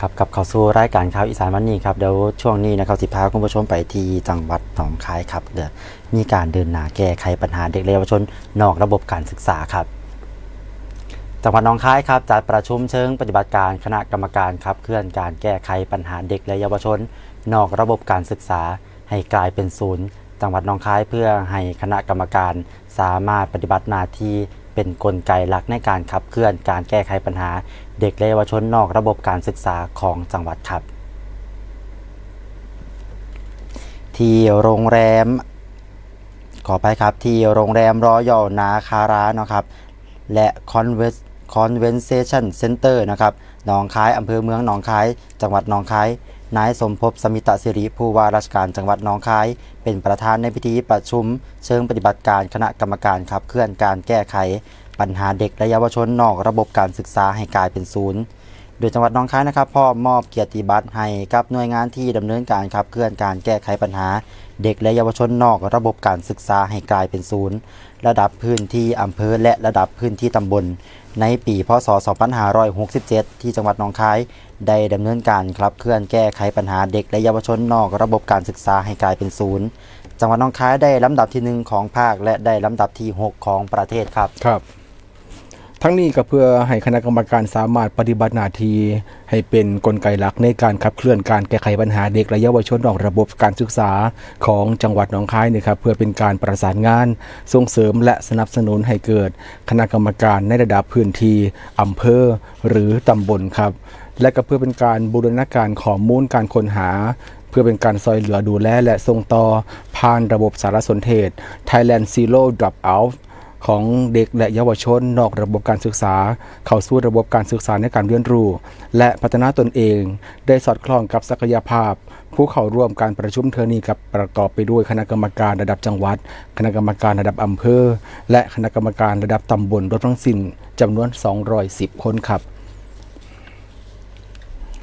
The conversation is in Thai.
ครับกับเข้าสู่รายการข่าวอีสานวันนี้ครับเดี๋ยวช่วงนี้นะครับสิพาคุณผู้ชมไปที่จังหวัดหนองคายครับเดี๋ยวมีการเดินหน้าแก้ไขปัญหาเด็กและเยาวชนนอกระบบการศึกษาครับจังหวัดหนองคายครับจัดประชุมเชิงปฏิบัติการคณะกรรมการครับเคลื่อนการแก้ไขปัญหาเด็กและเยาวชน นอกระบบการศึกษา ให้กลายเป็นศูนย์ จังหวัดหนองคายเพื่อให้คณะกรรมการสามารถปฏิบัติหน้าที่ เป็นกลไกหลักในการขับเคลื่อนการแก้ไขปัญหา เด็กและเยาวชนนอกระบบการศึกษาของจังหวัดครับ ที่โรงแรมขอไปครับที่โรงแรมรอยอนาคาราเนาะครับและคอนเวส คอนเวนเซชันเซ็นเตอร์นะครับหนองคายอำเภอเมืองหนองคาย จังหวัดหนองคาย นายสมภพสมิตะสิริผู้ว่าราชการจังหวัดหนองคาย เป็นประธานในพิธีประชุม เชิงปฏิบัติการคณะกรรมการขับเคลื่อนการแก้ไข ปัญหาเด็กและเยาวชนนอกระบบการศึกษาให้กลายเป็นศูนย์ โดยจังหวัดหนองคายนะครับพ่อมอบเกียรติบัตรให้กับหน่วยงานที่ดำเนินการขับเคลื่อนการแก้ไขปัญหา เด็กและเยาวชนนอกระบบการศึกษาให้กลายเป็นศูนย์ ระดับพื้นที่อำเภอและระดับพื้นที่ตำบล ในปีพศ 2567 ที่จังหวัดหนองคาย ได้ดำเนินการขับเคลื่อนแก้ไขปัญหาเด็กและเยาวชนนอกระบบการศึกษาให้กลายเป็นศูนย์จังหวัดหนองคายได้ลำดับที่หนึ่งของภาคและได้ลำดับที่หกของประเทศครับครับ ทั้งนี้ก็เพื่อให้คณะกรรมการสามารถปฏิบัติหน้าที่ให้เป็นกลไกหลักในการขับเคลื่อนการแก้ไขปัญหาเด็กและเยาวชนนอกระบบการศึกษาของจังหวัดหนองคายนี่ครับเพื่อเป็นการประสานงาน ส่งเสริมและสนับสนุนให้เกิดคณะกรรมการในระดับพื้นที่อำเภอหรือตำบลครับ และก็เพื่อเป็นการบูรณาการข้อมูลการค้นหาเพื่อเป็นการซอยเหลือดูแลและส่งต่อผ่านระบบสารสนเทศ Thailand Zero Dropout ของเด็กและเยาวชน นอกระบบการศึกษา เข้าสู่ระบบการศึกษาในการเรียนรู้ และพัฒนาตนเอง ได้สอดคล้องกับศักยภาพ ผู้เข้าร่วมการประชุมเทอนี้กับประกอบไปด้วยคณะกรรมการระดับจังหวัด คณะกรรมการระดับอำเภอ และคณะกรรมการระดับตำบลรวมทั้งสิ้นจำนวน 210 คนครับ